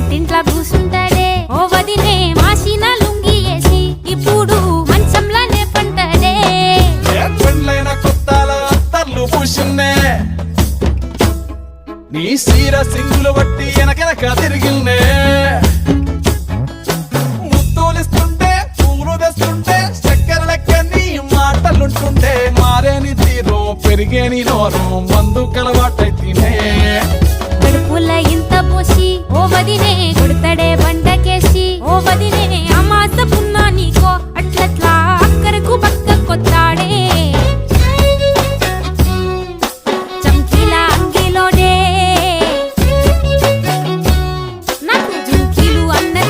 కట్టింట్లా కూసుంటాడే ఓ వదినే మాసిన లుంగి వేసి ఇప్పుడు మంచంలానే పంటడే నీ సీర సింగులు బట్టి వెనకనక తిరిగిందే ముత్తులిస్తుంటే పూలు చక్కెర లెక్క నీ మాటలుంటుంటే మారేని తీరు పెరిగేని నోరం మందు కలవాట